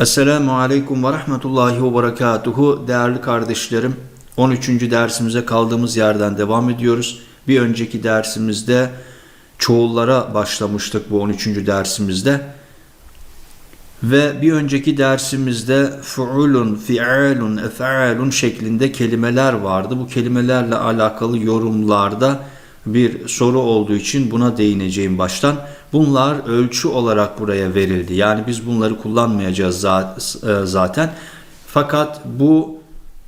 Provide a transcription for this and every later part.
Esselamu Aleyküm ve Rahmetullahi ve Berekatuhu. Değerli kardeşlerim, 13. dersimize kaldığımız yerden devam ediyoruz. Bir önceki dersimizde çoğullara başlamıştık bu 13. dersimizde. Ve bir önceki dersimizde fuulun, fi'alun, ef'alun şeklinde kelimeler vardı. Bu kelimelerle alakalı yorumlarda bir soru olduğu için buna değineceğim baştan. Bunlar ölçü olarak buraya verildi. Yani biz bunları kullanmayacağız e, zaten. Fakat bu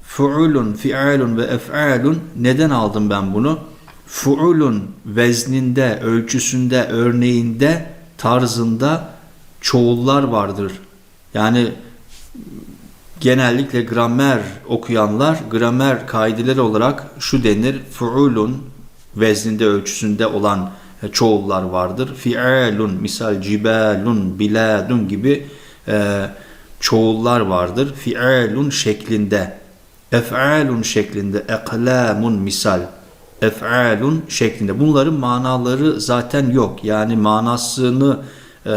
fuulun, fi'alun ve ef'alun neden aldım ben bunu? Fuulun vezninde, ölçüsünde, örneğinde, tarzında çoğullar vardır. Yani genellikle gramer okuyanlar gramer kaideleri olarak şu denir. Fuulun vezninde ölçüsünde olan çoğullar vardır. Fi'alun misal cibalun biladun gibi e, çoğullar vardır. Fi'alun şeklinde. Ef'alun şeklinde. Eklamun misal. Ef'alun şeklinde. Bunların manaları zaten yok. Yani manasını e,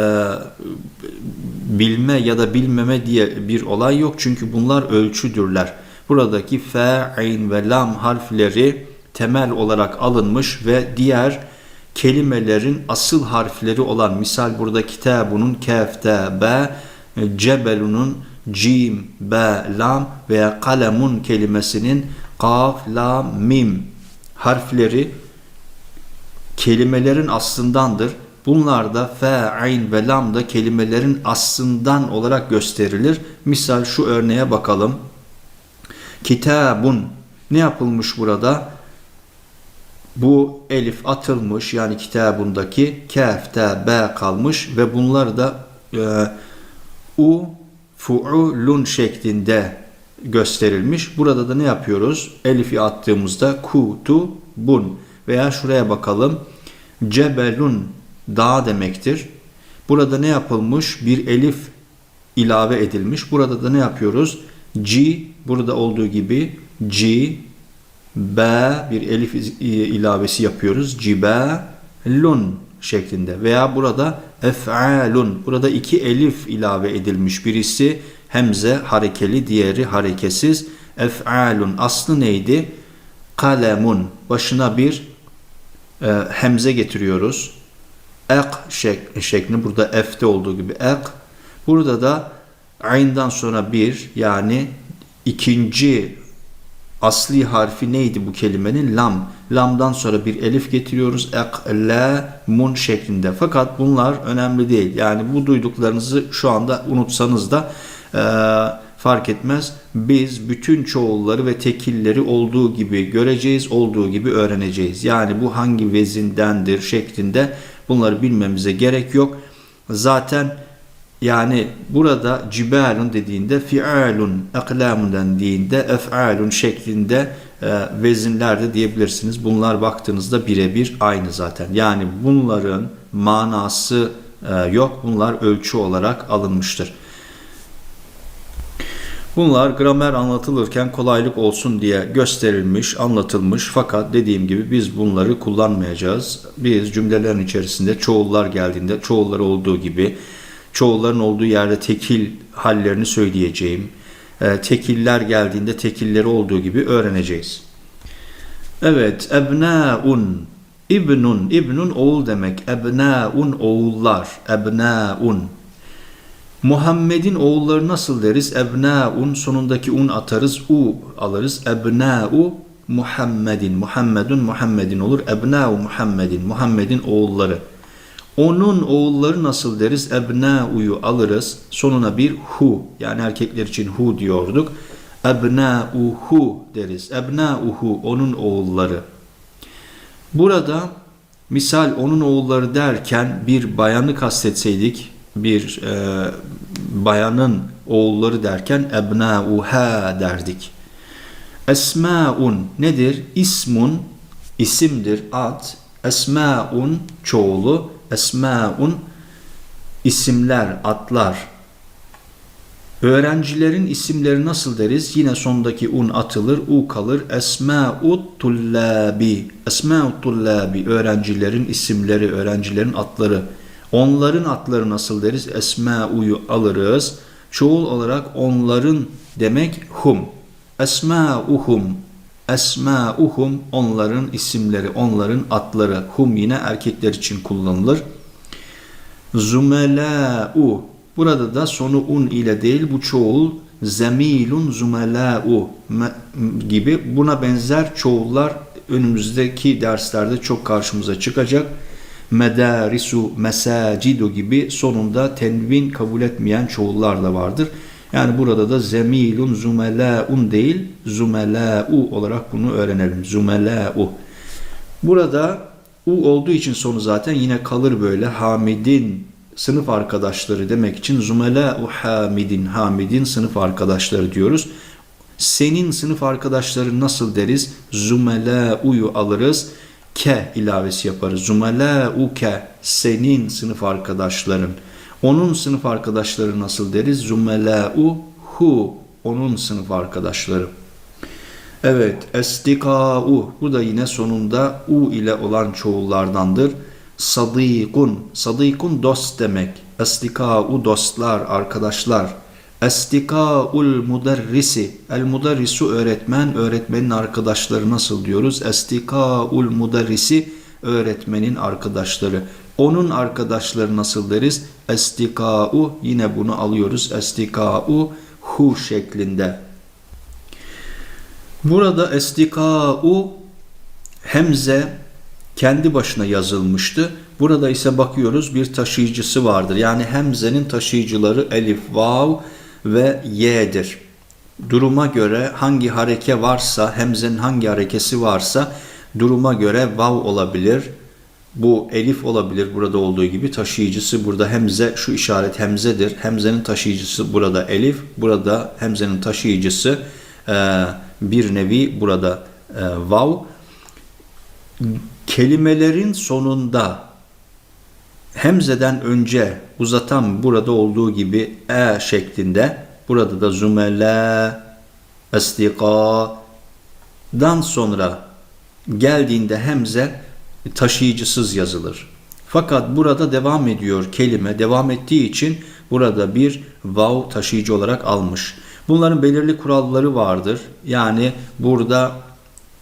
bilme ya da bilmeme diye bir olay yok. Çünkü bunlar ölçüdürler. Buradaki fe, ayn ve lam harfleri temel olarak alınmış ve diğer kelimelerin asıl harfleri olan misal burada kitabunun kefte be cebelunun cim be lam veya kalemun kelimesinin kaf lam mim harfleri kelimelerin aslındandır. Bunlar da fe, ayn ve lam da kelimelerin aslından olarak gösterilir. Misal şu örneğe bakalım. Kitabun ne yapılmış burada? Bu elif atılmış yani kitabundaki kef, te, be kalmış ve bunlar da e, u, fu'ulun şeklinde gösterilmiş. Burada da ne yapıyoruz? Elifi attığımızda ku, tu, bun veya şuraya bakalım. Cebelun dağ demektir. Burada ne yapılmış? Bir elif ilave edilmiş. Burada da ne yapıyoruz? C burada olduğu gibi C B bir elif ilavesi yapıyoruz. Cibelun şeklinde veya burada ef'alun. Burada iki elif ilave edilmiş. Birisi hemze harekeli, diğeri hareketsiz. Ef'alun aslı neydi? Kalemun. Başına bir e, hemze getiriyoruz. Ek şek şeklinde burada F'te olduğu gibi ek. Burada da ayndan sonra bir yani ikinci asli harfi neydi bu kelimenin? Lam. Lamdan sonra bir elif getiriyoruz. Ek, şeklinde. Fakat bunlar önemli değil. Yani bu duyduklarınızı şu anda unutsanız da e, fark etmez. Biz bütün çoğulları ve tekilleri olduğu gibi göreceğiz, olduğu gibi öğreneceğiz. Yani bu hangi vezindendir şeklinde bunları bilmemize gerek yok. Zaten yani burada cibalun dediğinde fi'alun, eklamun dendiğinde ef'alun şeklinde e, vezinlerde diyebilirsiniz. Bunlar baktığınızda birebir aynı zaten. Yani bunların manası e, yok. Bunlar ölçü olarak alınmıştır. Bunlar gramer anlatılırken kolaylık olsun diye gösterilmiş, anlatılmış fakat dediğim gibi biz bunları kullanmayacağız. Biz cümlelerin içerisinde çoğullar geldiğinde çoğullar olduğu gibi çoğulların olduğu yerde tekil hallerini söyleyeceğim. E, tekiller geldiğinde tekilleri olduğu gibi öğreneceğiz. Evet, ebnaun, ibnun, ibnun oğul demek. Ebnaun oğullar, ebnaun. Muhammed'in oğulları nasıl deriz? Ebnaun sonundaki un atarız, u alırız. Ebnau Muhammedin, Muhammedun Muhammedin olur. Ebnau Muhammedin, Muhammed'in oğulları. Onun oğulları nasıl deriz? Ebna'u'yu alırız. Sonuna bir hu yani erkekler için hu diyorduk. Ebna'uhu deriz. Ebna'uhu onun oğulları. Burada misal onun oğulları derken bir bayanı kastetseydik bir e, bayanın oğulları derken ebna'uha derdik. Esmaun nedir? İsmun isimdir ad. Esmaun çoğulu esmaun isimler, adlar. Öğrencilerin isimleri nasıl deriz? Yine sondaki un atılır, u kalır. Esma'ut tullabi. Esma'ut tullabi. Öğrencilerin isimleri, öğrencilerin adları. Onların adları nasıl deriz? Esma'uyu alırız. Çoğul olarak onların demek hum. Esma'uhum. Esma'uhum onların isimleri, onların adları. Hum yine erkekler için kullanılır. Zumelâ'u. Burada da sonu un ile değil bu çoğul zemilun zumelâ'u me- gibi buna benzer çoğullar önümüzdeki derslerde çok karşımıza çıkacak. Medarisu, mesacidu gibi sonunda tenvin kabul etmeyen çoğullar da vardır. Yani burada da zemilun zumelâ'un değil zumelâ'u olarak bunu öğrenelim. Zumelâ'u. Burada u olduğu için sonu zaten yine kalır böyle. Hamidin sınıf arkadaşları demek için zumelâ'u hamidin, hamidin sınıf arkadaşları diyoruz. Senin sınıf arkadaşları nasıl deriz? Zumelâ'uyu alırız. Ke ilavesi yaparız. Zumelâ'u ke senin sınıf arkadaşların. Onun sınıf arkadaşları nasıl deriz? Zumelâ'u hu onun sınıf arkadaşları. Evet, estikâ'u. Bu da yine sonunda u ile olan çoğullardandır. Sadîkun. Sadîkun dost demek. Estikâ'u dostlar, arkadaşlar. Estikâ'ul muderrisi. El muderrisu öğretmen, öğretmenin arkadaşları nasıl diyoruz? Estikâ'ul muderrisi öğretmenin arkadaşları. Onun arkadaşları nasıl deriz? Estikâ'u yine bunu alıyoruz. Estikâ'u hu şeklinde. Burada estikâ'u hemze kendi başına yazılmıştı. Burada ise bakıyoruz bir taşıyıcısı vardır. Yani hemzenin taşıyıcıları elif, vav ve y'dir. Duruma göre hangi hareke varsa, hemzenin hangi harekesi varsa duruma göre vav olabilir. Bu elif olabilir burada olduğu gibi taşıyıcısı burada hemze şu işaret hemzedir. Hemzenin taşıyıcısı burada elif. Burada hemzenin taşıyıcısı e, bir nevi burada e, vav. Kelimelerin sonunda hemzeden önce uzatan burada olduğu gibi e şeklinde burada da zümele dan sonra geldiğinde hemze taşıyıcısız yazılır. Fakat burada devam ediyor kelime devam ettiği için burada bir vav taşıyıcı olarak almış. Bunların belirli kuralları vardır. Yani burada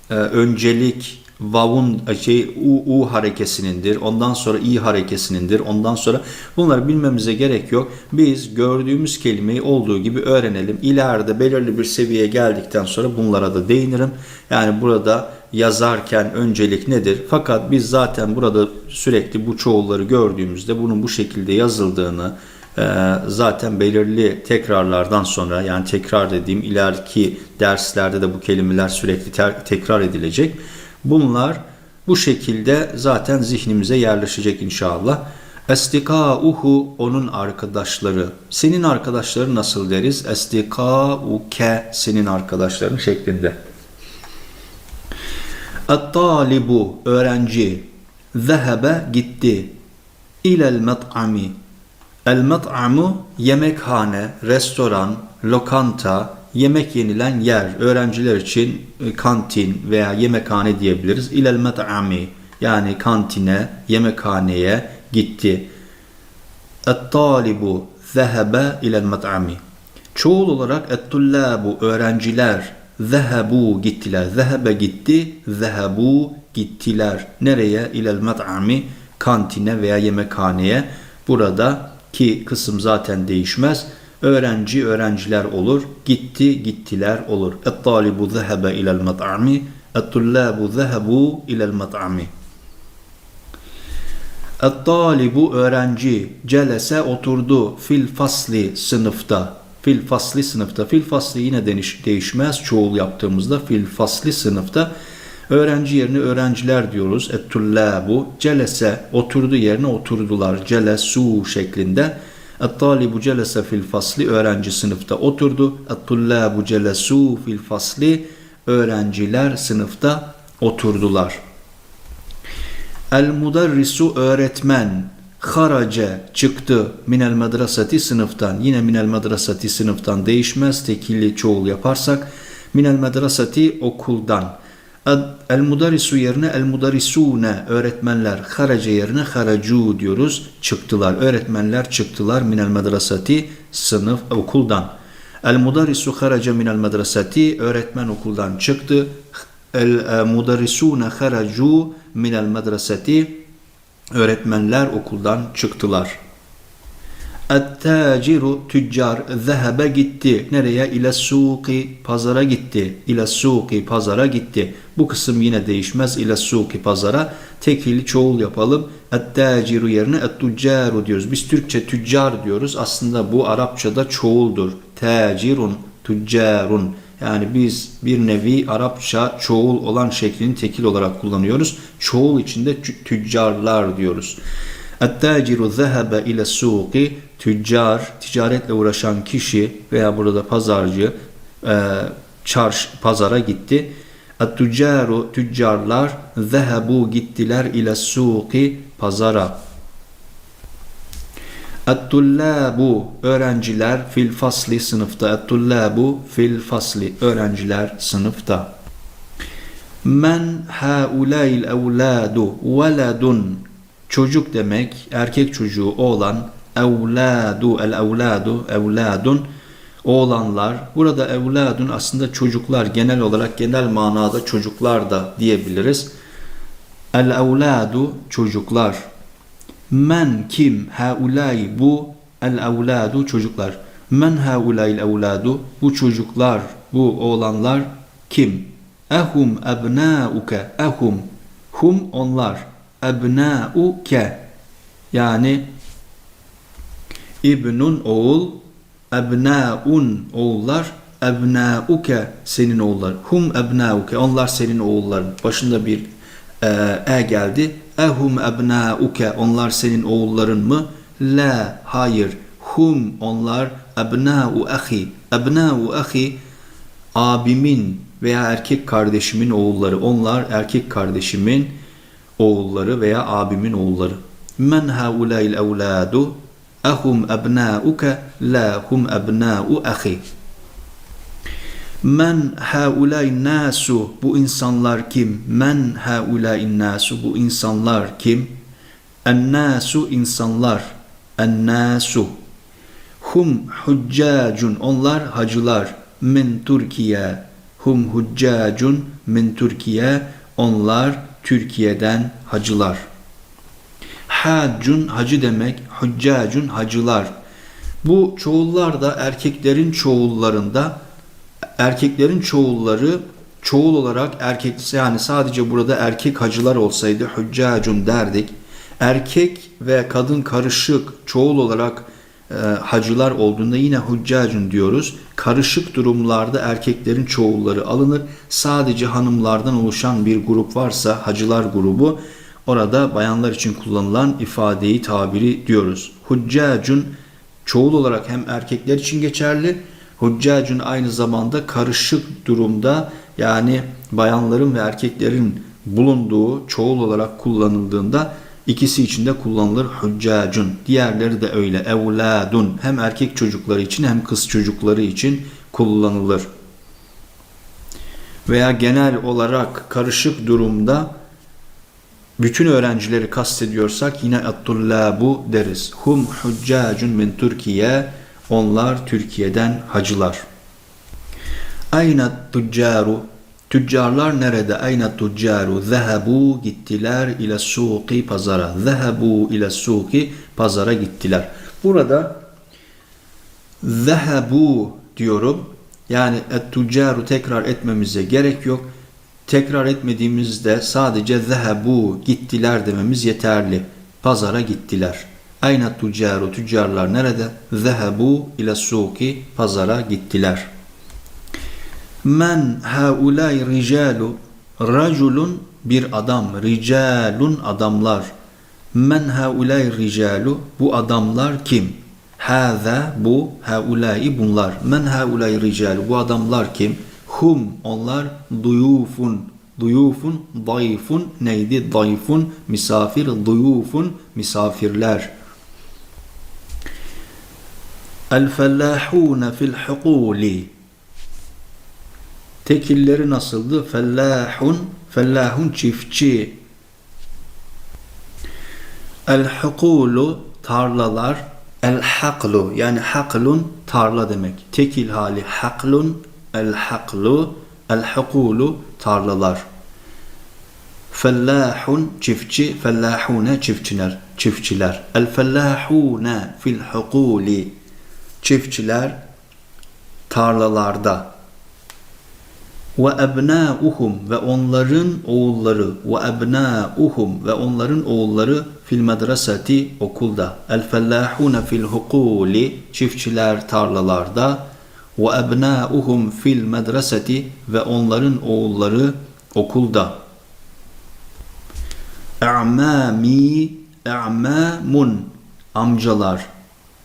e, öncelik vavun şey u, u harekesinindir. Ondan sonra i harekesinindir. Ondan sonra bunları bilmemize gerek yok. Biz gördüğümüz kelimeyi olduğu gibi öğrenelim. İleride belirli bir seviyeye geldikten sonra bunlara da değinirim. Yani burada yazarken öncelik nedir? Fakat biz zaten burada sürekli bu çoğulları gördüğümüzde bunun bu şekilde yazıldığını e, zaten belirli tekrarlardan sonra yani tekrar dediğim ileriki derslerde de bu kelimeler sürekli tekrar edilecek. Bunlar bu şekilde zaten zihnimize yerleşecek inşallah. Estikâuhu onun arkadaşları. Senin arkadaşları nasıl deriz? Estikâuke senin arkadaşların şeklinde. Et-talibu öğrenci. Zehebe gitti. İlel met'ami. El met'amu yemekhane, restoran, lokanta, yemek yenilen yer. Öğrenciler için e, kantin veya yemekhane diyebiliriz. İlel met'ami yani kantine, yemekhaneye gitti. Et-talibu zehebe ilel met'ami. Çoğul olarak et-tullabu öğrenciler zehebu gittiler. Zehebe gitti, zehebu gittiler. Nereye? İlel met'ami kantine veya yemekhaneye. Burada ki kısım zaten değişmez. Öğrenci öğrenciler olur. Gitti gittiler olur. Et-talibu zehebe ilel met'ami. Et-tullabu zehebu ilel met'ami. Et-talibu öğrenci celese oturdu fil fasli sınıfta. Fil fasli sınıfta. Fil fasli yine deniş, değişmez çoğul yaptığımızda fil fasli sınıfta. Öğrenci yerine öğrenciler diyoruz. Et-tullabu celese oturdu yerine oturdular. Celesu şeklinde. Et-talibu celese fil fasli öğrenci sınıfta oturdu. Et-tullabu celesu fil fasli öğrenciler sınıfta oturdular. El mudarrisu öğretmen harace çıktı minel madrasati sınıftan. Yine minel madrasati sınıftan değişmez. Tekilli çoğul yaparsak minel madrasati okuldan. El mudarisu yerine el mudarisune öğretmenler harace yerine haracu diyoruz. Çıktılar. Öğretmenler çıktılar minel madrasati sınıf okuldan. El mudarisu haraca minel madrasati öğretmen okuldan çıktı. El mudarisune haracu minel madrasati öğretmenler okuldan çıktılar. Et-taciru tüccar zehebe gitti. Nereye? İle suki pazara gitti. İle suki pazara gitti. Bu kısım yine değişmez. İle suki pazara. Tekili çoğul yapalım. Et-taciru yerine et-tüccaru diyoruz. Biz Türkçe tüccar diyoruz. Aslında bu Arapçada çoğuldur. Tacirun, tüccarun. Yani biz bir nevi Arapça çoğul olan şeklini tekil olarak kullanıyoruz. Çoğul içinde tü- tüccarlar diyoruz. Et-taciru zehebe ile suki tüccar, ticaretle uğraşan kişi veya burada pazarcı e, çarş, pazara gitti. Et-tüccaru tüccarlar zehebu gittiler ile suki pazara. Et-tullabu öğrenciler fil fasli sınıfta. Et-tullabu fil fasli öğrenciler sınıfta. Men haulayil evladu veladun çocuk demek erkek çocuğu oğlan evladu el evladu evladun oğlanlar burada evladun aslında çocuklar genel olarak genel manada çocuklar da diyebiliriz. El evladu çocuklar. Men kim haulay bu el evladu çocuklar. Men haulayil evladu bu çocuklar bu oğlanlar kim? Ehum ebnauke ehum hum onlar ebnauke yani İbnun oğul, ebnaun oğullar, ebnauke senin oğullar. Hum ebnauke onlar senin oğulların. Başında bir e, e geldi. Ehum ebnauke onlar senin oğulların mı? La hayır. Hum onlar ebnau ahi. Ebnau ahi abimin veya erkek kardeşimin oğulları. Onlar erkek kardeşimin oğulları veya abimin oğulları. Men haulail evladu Ahum ebnauke la hum ebnau ahi. Men haulay nasu bu insanlar kim? Men haulay nasu bu insanlar kim? En nasu insanlar. En nasu. Hum huccacun onlar hacılar. Min Türkiye. Hum huccacun min Türkiye. Onlar Türkiye'den hacılar. Haccun hacı demek, huccacun hacılar. Bu çoğullar da erkeklerin çoğullarında erkeklerin çoğulları çoğul olarak erkek yani sadece burada erkek hacılar olsaydı huccacun derdik. Erkek ve kadın karışık çoğul olarak e, hacılar olduğunda yine huccacun diyoruz. Karışık durumlarda erkeklerin çoğulları alınır. Sadece hanımlardan oluşan bir grup varsa hacılar grubu Orada bayanlar için kullanılan ifadeyi tabiri diyoruz. Huccacun çoğul olarak hem erkekler için geçerli. Huccacun aynı zamanda karışık durumda yani bayanların ve erkeklerin bulunduğu çoğul olarak kullanıldığında ikisi için de kullanılır huccacun. Diğerleri de öyle. Evladun hem erkek çocukları için hem kız çocukları için kullanılır. Veya genel olarak karışık durumda bütün öğrencileri kastediyorsak yine at-tullabu deriz. Hum huccacun min Türkiye. Onlar Türkiye'den hacılar. Ayna tüccaru. Tüccarlar nerede? Ayna tüccaru. Zehebu gittiler ile suki pazara. Zehebu ile suki pazara gittiler. Burada zehebu diyorum. Yani et-tüccaru tekrar etmemize gerek yok tekrar etmediğimizde sadece zehebu gittiler dememiz yeterli. Pazara gittiler. Ayna tüccaru tüccarlar nerede? Zehebu ile suki pazara gittiler. Men haulay ricalu raculun bir adam ricalun adamlar. Men haulay ricalu bu adamlar kim? Haza bu haulai bunlar. Men haulay ricalu bu adamlar kim? Hum onlar duyufun. Duyufun, dayfun neydi? Dayfun misafir, duyufun misafirler. El fellahune fil hukuli. Tekilleri nasıldı? Fellahun, fellahun çiftçi. El hukulu tarlalar. El haklu yani haklun tarla demek. Tekil hali haklun, el haklu, el hukulu tarlalar. Fellahun çiftçi, fellahune çiftçiler, çiftçiler. El fellahune fil hukuli çiftçiler tarlalarda. Ve ebnâuhum ve onların oğulları ve ebnâuhum ve onların oğulları fil medreseti okulda. El fellahune fil hukuli çiftçiler tarlalarda ve ebnâuhum fil medreseti ve onların oğulları okulda. E'mâmi e'mâmun amcalar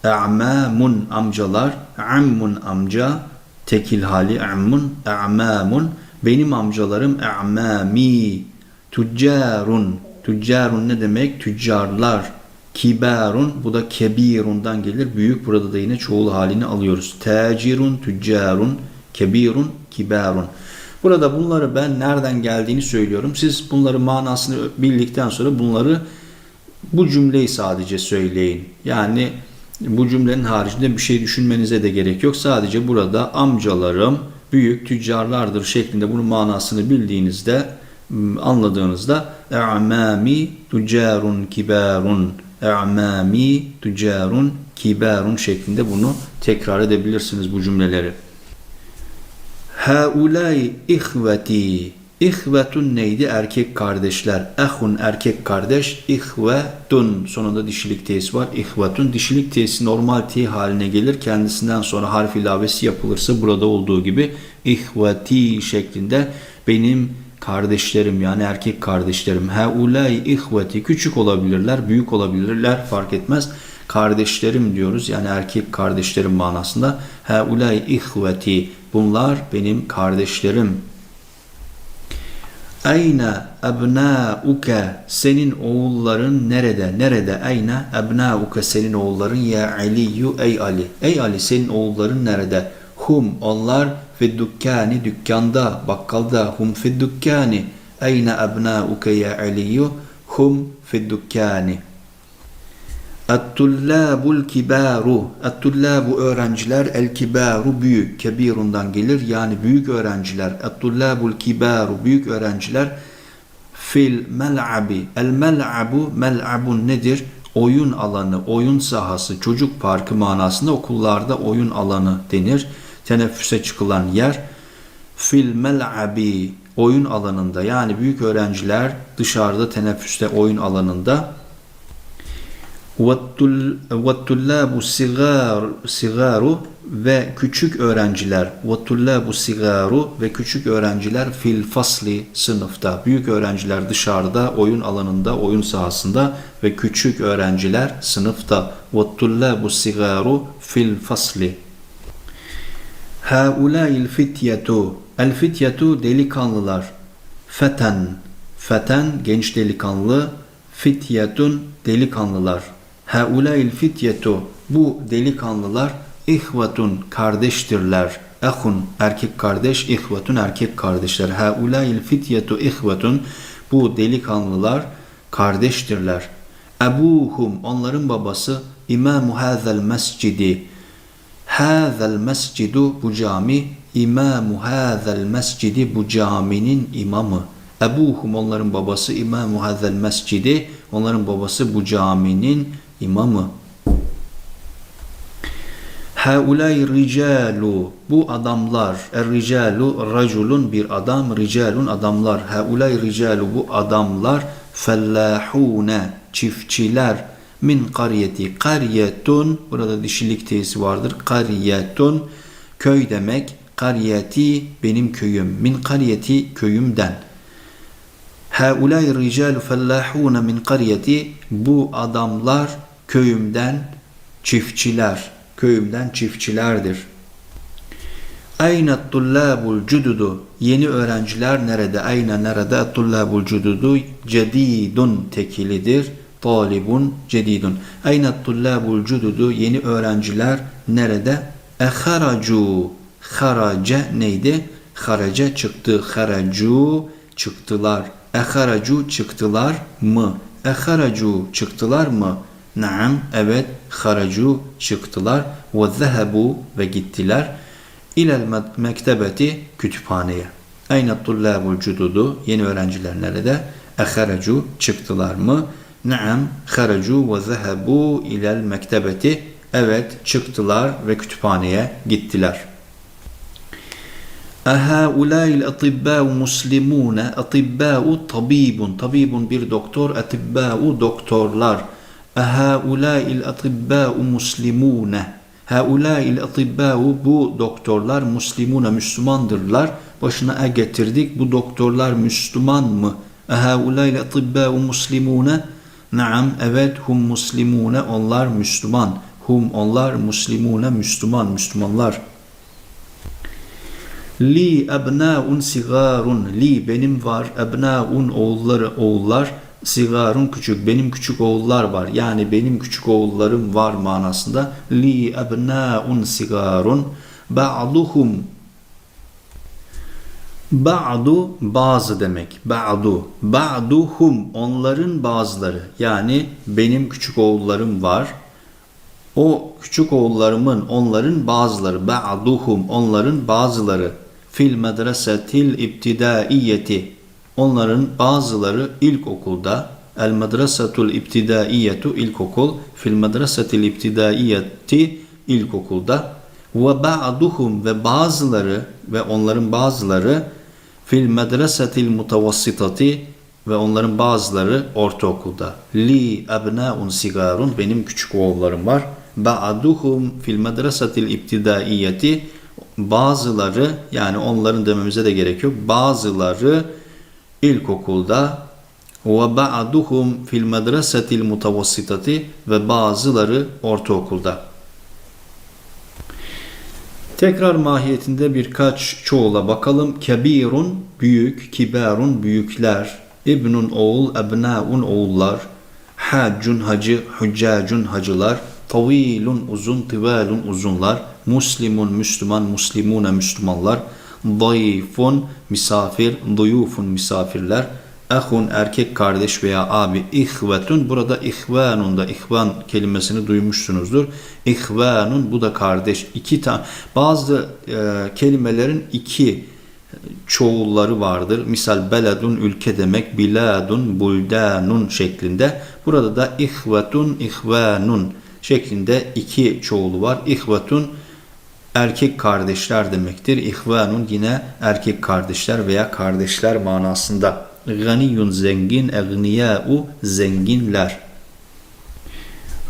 e'mâmun amcalar ammun amca tekil hali ammun e'mâmun benim amcalarım e'mâmi tüccarun. Tüccarun ne demek? Tüccarlar. Kibarun bu da kebirundan gelir. Büyük burada da yine çoğul halini alıyoruz. Tacirun tüccarun. Kebirun kibarun. Burada bunları ben nereden geldiğini söylüyorum. Siz bunları manasını bildikten sonra bunları bu cümleyi sadece söyleyin. Yani bu cümlenin haricinde bir şey düşünmenize de gerek yok. Sadece burada amcalarım büyük tüccarlardır şeklinde bunun manasını bildiğinizde anladığınızda e'mami tüccarun kibarun e'mami tüccarun kibarun şeklinde bunu tekrar edebilirsiniz bu cümleleri. Haulay ihveti. İhvetun neydi? Erkek kardeşler. Ehun erkek kardeş. İhvetun. Sonunda dişilik tesi var. İhvetun. Dişilik tesi normal T haline gelir. Kendisinden sonra harf ilavesi yapılırsa burada olduğu gibi ihveti şeklinde benim kardeşlerim yani erkek kardeşlerim. Haulay ihveti. Küçük olabilirler, büyük olabilirler fark etmez. Kardeşlerim diyoruz yani erkek kardeşlerim manasında. Haulay ihveti. Bunlar benim kardeşlerim. Ayna ebnauke senin oğulların nerede? Nerede? Ayna ebnauke senin oğulların ya Aliyu ey Ali. Ey Ali senin oğulların nerede? Hum onlar fi dükkani dükkanda bakkalda hum fi dükkani. Ayna ebnauke ya Aliyu hum fi dükkani. Et-tullâbul kibâru. Et-tullâbu öğrenciler, el-kibâru büyük. Kebirundan gelir yani büyük öğrenciler. Et-tullâbul kibâru büyük öğrenciler. Fil mel'abi. El-mel'abu mel'abun nedir? Oyun alanı, oyun sahası, çocuk parkı manasında okullarda oyun alanı denir. Teneffüse çıkılan yer. Fil mel'abi oyun alanında yani büyük öğrenciler dışarıda teneffüste oyun alanında وَالطُّلَّابُ sigar sigaru ve küçük öğrenciler وَالطُّلَّابُ sigaru ve küçük öğrenciler fil fasli sınıfta büyük öğrenciler dışarıda oyun alanında oyun sahasında ve küçük öğrenciler sınıfta وَالطُّلَّابُ sigaru fil fasli هَؤُلَاءِ الْفِتْيَةُ El fityetu delikanlılar feten feten genç delikanlı fityetun delikanlılar Haulail fityetu bu delikanlılar ihvatun kardeştirler. Ehun erkek kardeş, ihvatun erkek kardeşler. Haulail fityetu ihvatun bu delikanlılar kardeştirler. Ebuhum onların babası İmamu hazel mescidi. Hazel mescidu bu cami İmamu hazel mescidi bu caminin imamı. Ebuhum onların babası İmamu hazel mescidi onların babası bu caminin imamı. Haulay ricalu bu adamlar er ricalu raculun bir adam ricalun adamlar. Haulay ricalu bu adamlar fellahune çiftçiler. Min kariyeti kariyetun burada dişilik tesi vardır. Kariyetun köy demek. Kariyeti benim köyüm. Min kariyeti köyümden Haulay ricalu fellahune min kariyeti bu adamlar köyümden çiftçiler, köyümden çiftçilerdir. Ayna tullabul cududu yeni öğrenciler nerede? Ayna nerede? Tullabul cududu cedidun tekilidir. Talibun cedidun. Ayna tullabul cududu yeni öğrenciler nerede? Eharacu harace neydi? Harace çıktı. Haracu çıktılar. Eharacu çıktılar mı? Eharacu çıktılar mı? Naam evet haracu çıktılar. Ve zehebu ve gittiler. İlel me- mektebeti kütüphaneye. Ayna tullabul cududu yeni öğrenciler nerede? Eharacu çıktılar mı? Naam haracu ve zehebu ilel mektebeti. Evet çıktılar ve kütüphaneye gittiler. Ehaulâil atibbâ'u muslimûne, atibbâ'u tabibun. Tabibun bir doktor, atibbâ'u doktorlar. Ehaulâil atibbâ'u muslimûne. Haulâil atibbâ'u bu doktorlar muslimûne, Müslümandırlar. Başına e getirdik. Bu doktorlar Müslüman mı? Ehaulâil atibbâ'u muslimûne. Naam, evet, hum muslimûne, onlar Müslüman. Hum, onlar muslimûne, Müslüman, Müslümanlar. Li ebnaun sigarun. Li benim var. Ebnaun oğulları oğullar. Sigarun küçük. Benim küçük oğullar var. Yani benim küçük oğullarım var manasında. Li ebnaun sigarun. Ba'duhum Ba'du bazı demek. Ba'du. Ba'duhum onların bazıları. Yani benim küçük oğullarım var. O küçük oğullarımın onların bazıları. Ba'duhum onların bazıları. Fil medresetil ibtidaiyeti. Onların bazıları ilkokulda. El medresetul ibtidaiyetu ilkokul. Fil medresetil ibtidaiyeti ilkokulda. Ve ba'duhum ve bazıları ve onların bazıları fil medresetil mutavassitati ve onların bazıları ortaokulda. Li ebnaun sigarun benim küçük oğullarım var. Ba'duhum fil medresetil ibtidaiyeti bazıları yani onların dememize de gerek yok. Bazıları ilkokulda ve ba'duhum fil medresetil mutavassitati ve bazıları ortaokulda. Tekrar mahiyetinde birkaç çoğula bakalım. Kebirun büyük, kibarun büyükler, İbnun oğul, ebnaun oğullar, haccun hacı, hüccacun hacılar, tavilun uzun, tivalun uzunlar, muslimun Müslüman, muslimune Müslümanlar, dayifun misafir, duyufun misafirler, ehun erkek kardeş veya abi, ihvetun burada ihvanun da ihvan kelimesini duymuşsunuzdur. İhvanun bu da kardeş. İki tane bazı e, kelimelerin iki çoğulları vardır. Misal beledun ülke demek, biladun buldanun şeklinde. Burada da ihvetun ihvanun şeklinde iki çoğulu var. İhvetun erkek kardeşler demektir. İhvanun yine erkek kardeşler veya kardeşler manasında. Ganiyun zengin, egniyâ'u zenginler.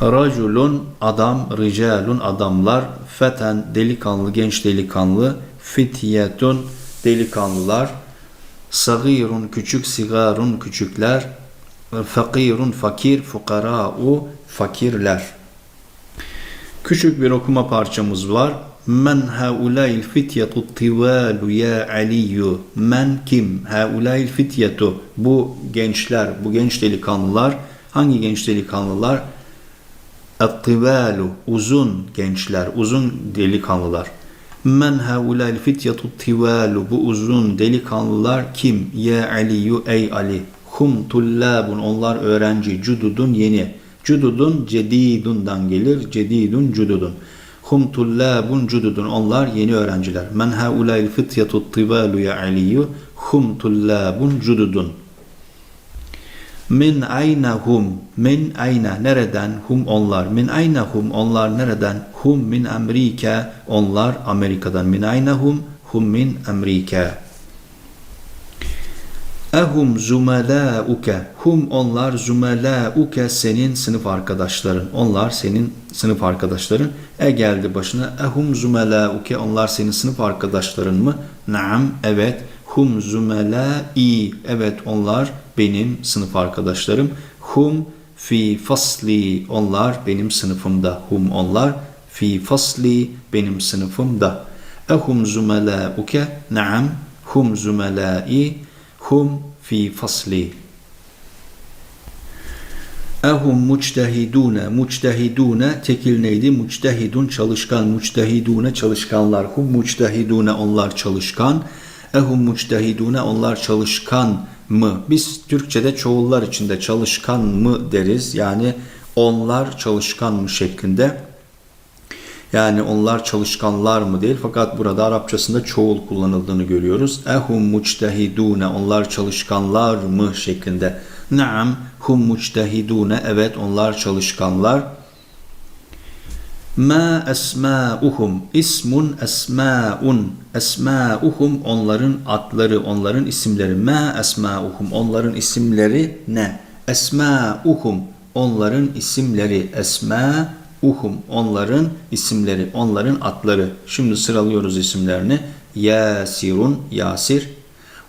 Raculun adam, ricalun adamlar, feten delikanlı, genç delikanlı, fityetun delikanlılar, sagirun küçük, sigarun küçükler, fakirun fakir, fukara'u fakirler. Küçük bir okuma parçamız var. Men haulail fityetu tivalu ya Aliyu. Men kim? Haulail fityetu. Bu gençler, bu genç delikanlılar. Hangi genç delikanlılar? Attivalu. Uzun gençler, uzun delikanlılar. Men haulail fityetu tivalu. Bu uzun delikanlılar kim? Ya Aliyu ey Ali. Hum tullabun. Onlar öğrenci. Cududun yeni. Cududun cedidundan gelir. Cedidun cududun. Hum tullabun cududun. Onlar yeni öğrenciler. Men haulail fityetu tivalu ya Aliyu. Hum tullabun cududun. Min ayna hum. Min ayna nereden? Hum onlar. Min ayna hum onlar nereden? Hum min Amerika. Onlar Amerika'dan. Min ayna hum. Hum min Amerika. Ehum zumelâuke. Hum onlar zumelâuke senin sınıf arkadaşların. Onlar senin sınıf arkadaşların. E geldi başına. Ehum zumelâuke. Onlar senin sınıf arkadaşların mı? Naam. Evet. Hum zumelâi. Evet onlar benim sınıf arkadaşlarım. Hum fi fasli. Onlar benim sınıfımda. Hum onlar fi fasli benim sınıfımda. Ehum zumelâuke. Naam. Hum zumelâi. Hum fi fasli. Ehum muçtehidune. Muçtehidune tekil neydi? Muçtehidun çalışkan. Muçtehidune çalışkanlar. Hum muçtehidune onlar çalışkan. Ehum muctehidune onlar çalışkan mı? Biz Türkçe'de çoğullar içinde çalışkan mı deriz. Yani onlar çalışkan mı şeklinde. Yani onlar çalışkanlar mı değil fakat burada Arapçasında çoğul kullanıldığını görüyoruz. Ehum muctehidune onlar çalışkanlar mı şeklinde. Naam hum muctehidune evet onlar çalışkanlar. Ma esma'uhum ismun esma'un esma'uhum onların adları onların isimleri ma esma'uhum onların isimleri ne esma'uhum onların isimleri esma'uhum onların isimleri onların adları. Şimdi sıralıyoruz isimlerini. Yasirun Yasir.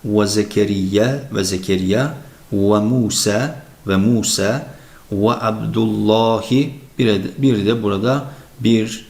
Ve Zekeriya ve Zekeriya. Ve Musa ve Musa. Ve Abdullahi. Bir de, bir de burada bir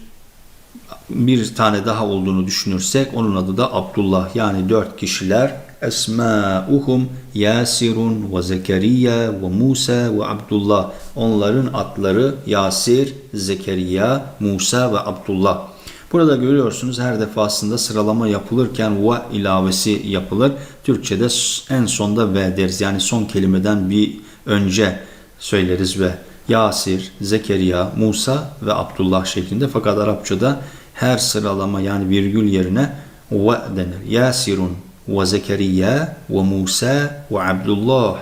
bir tane daha olduğunu düşünürsek onun adı da Abdullah. Yani dört kişiler Esma'uhum Yasirun ve Zekeriya ve Musa ve Abdullah. Onların adları Yasir, Zekeriya, Musa ve Abdullah. Burada görüyorsunuz her defasında sıralama yapılırken ve ilavesi yapılır. Türkçe'de en sonda ve deriz. Yani son kelimeden bir önce söyleriz ve Yasir, Zekeriya, Musa ve Abdullah şeklinde. Fakat Arapçada her sıralama yani virgül yerine ve denir. Yasirun ve Zekeriya ve Musa ve Abdullah.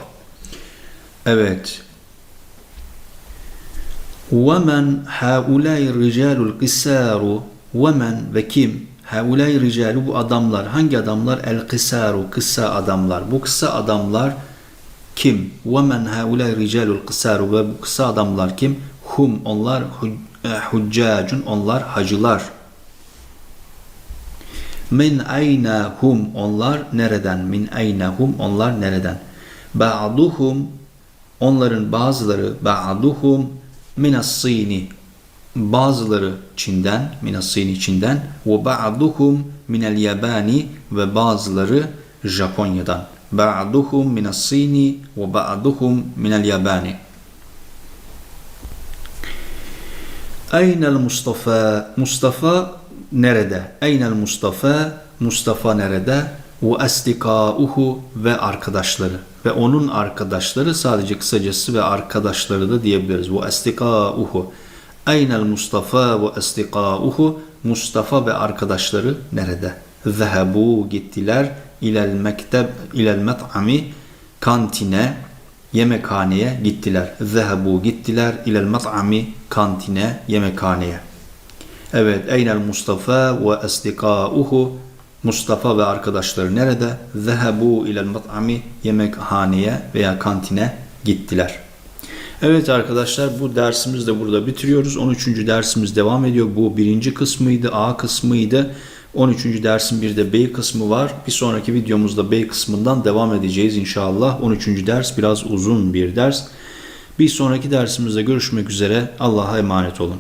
Evet. وَمَنْ هَؤُلَاءِ الرِّجَالُ الْقِسَارُ وَمَنْ ve kim? Haulay ricalu bu adamlar. Hangi adamlar? El kısaru, kısa adamlar. Bu kısa adamlar kim? وَمَنْ هَؤُلَاءِ رِجَالُ الْقِسَارُ Ve bu kısa adamlar kim? Hum, onlar huccacun, onlar hacılar. Min ayna hum, onlar nereden? Min ayna hum, onlar nereden? Ba'duhum, onların bazıları, ba'duhum minas-sini, bazıları Çin'den, minas-sini Çin'den, ve ba'duhum minel yabani ve bazıları Japonya'dan. Ba'duhum minas-sini ve ba'duhum minel yabani. Aynel Mustafa? Mustafa nerede? Aynel Mustafa? Mustafa nerede? Ve astikauhu ve arkadaşları. Ve onun arkadaşları sadece kısacası ve arkadaşları da diyebiliriz. Ve astikauhu. Aynel Mustafa ve astikauhu. Mustafa ve arkadaşları nerede? Zehebu gittiler ilel mekteb ilel met'ami kantine yemekhaneye gittiler. Zehebu gittiler ilel met'ami kantine yemekhaneye. Evet, Eynel Mustafa ve estikauhu Mustafa ve arkadaşları nerede? Zehebu ilel met'ami yemekhaneye veya kantine gittiler. Evet arkadaşlar bu dersimizi de burada bitiriyoruz. 13. dersimiz devam ediyor. Bu birinci kısmıydı, A kısmıydı. 13. dersin bir de B kısmı var. Bir sonraki videomuzda B kısmından devam edeceğiz inşallah. 13. ders biraz uzun bir ders. Bir sonraki dersimizde görüşmek üzere. Allah'a emanet olun.